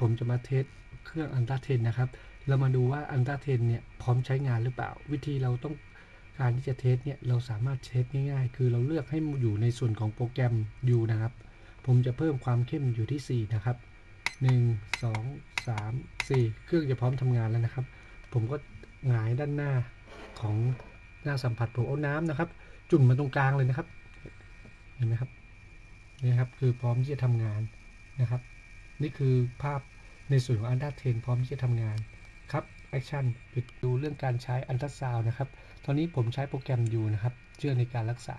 ผมจะมาเทสเครื่องอันตราเทนนะครับ เรามาดูว่าอันตราเทนเนี่ยพร้อมใช้งานหรือเปล่า วิธีเราต้องการที่จะเทสเนี่ยเราสามารถเทสง่ายๆ คือเราเลือกให้อยู่ในส่วนของโปรแกรมอยู่นะครับ ผมจะเพิ่มความเข้มอยู่ที่ 4 นะครับ 1 2 3 4 เครื่องจะพร้อมทำงานแล้วนะครับ ผมก็หงายด้านหน้าของหน้าสัมผัสผมเอาน้ำนะครับ จุ่มมาตรงกลางเลยนะครับ เห็นไหมครับนี่ครับคือพร้อมที่จะทำงานนะครับ นี่คือภาพในส่วนของอันดับเทนพร้อมที่จะทำงานครับแอคชั่นไปดูเรื่องการใช้อันตราซาวนะครับ ตอนนี้ผมใช้โปรแกรมอยู่นะครับ เชื่อในการรักษา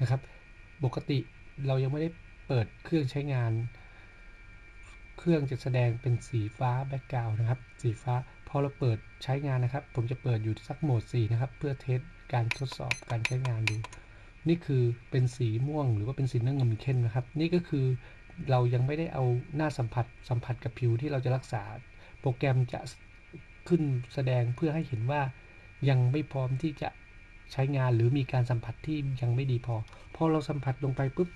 นะครับ ปกติเรายังไม่ได้เปิดเครื่องใช้งาน เครื่องจะแสดงเป็นสีฟ้าแบ็กกราวนะครับ สีฟ้า พอเราเปิดใช้งานนะครับ ผมจะเปิดอยู่สักโหมด 4 นะครับ เพื่อเทสการทดสอบการใช้งานดู นี่คือเป็นสีม่วงหรือว่าเป็นสีน้ำเงินเข้มนะครับ นี่ก็คือ เรายังไม่ได้เอาหน้าสัมผัสสัมผัสกับผิวที่เราจะรักษา โปรแกรมจะขึ้นแสดงเพื่อให้เห็นว่ายังไม่พร้อมที่จะใช้งานหรือมีการสัมผัสที่ยังไม่ดีพอ พอเราสัมผัสลงไปปุ๊บ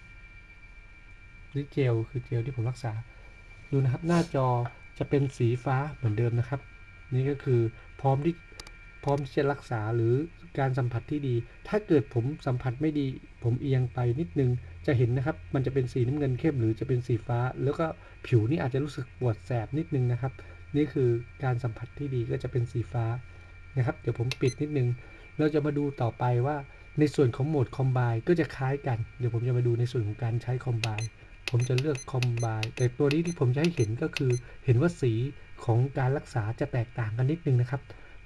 นี่เจลคือเจลที่ผมรักษา ดูนะครับ หน้าจอจะเป็นสีฟ้าเหมือนเดิมนะครับ นี่ก็คือพร้อมที่พร้อมที่จะรักษาหรือการสัมผัสที่ดี ถ้าเกิดผมสัมผัสไม่ดี ผมเอียงไปนิดนึง จะเห็นนะครับ มันจะเป็นสีน้ำเงินเข้มหรือจะเป็นสีฟ้า แล้วก็ผิวนี่อาจจะรู้สึกปวดแสบนิดนึงนะครับ นี่คือการสัมผัสที่ดีก็จะเป็นสีฟ้านะครับ เดี๋ยวผมปิดนิดนึง เราจะมาดูต่อไปว่าในส่วนของโหมดคอมไบก็จะคล้ายกัน เดี๋ยวผมจะมาดูในส่วนของการใช้คอมไบผมจะเลือกคอมไบแต่ตัวนี้ที่ผมจะให้เห็นก็คือ เห็นว่าสีของการรักษาจะแตกต่างกันนิดนึงนะครับ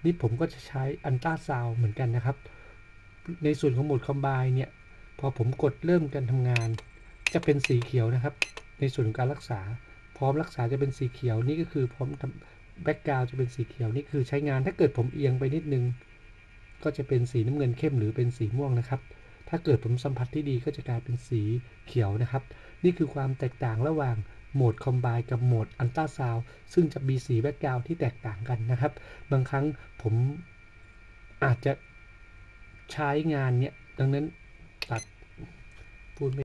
นี่ผมก็จะใช้อันต้าซาวเหมือนกันนะครับ ในส่วนของโหมดคอมไบเนี่ย พอผมกดเริ่มการทำงาน จะเป็นสีเขียวนะครับ ในส่วนของการรักษา พร้อมรักษาจะเป็นสีเขียวนี่ก็คือพร้อมทำแบ็กกราวจะเป็นสีเขียวนี่คือใช้งานถ้าเกิดผมเอียงไปนิดนึง ก็จะเป็นสีน้ำเงินเข้มหรือเป็นสีม่วงนะครับ ถ้าเกิดผมสัมผัสที่ดีก็จะกลายเป็นสีเขียวนะครับ นี่คือความแตกต่างระหว่างโหมดคอมไบกับโหมดอันต้าซาวซึ่งจะมีสีแบ็กกราวที่แตกต่างกันนะครับ บางครั้งผมอาจจะใช้งานเนี้ยดังนั้น พูดไม่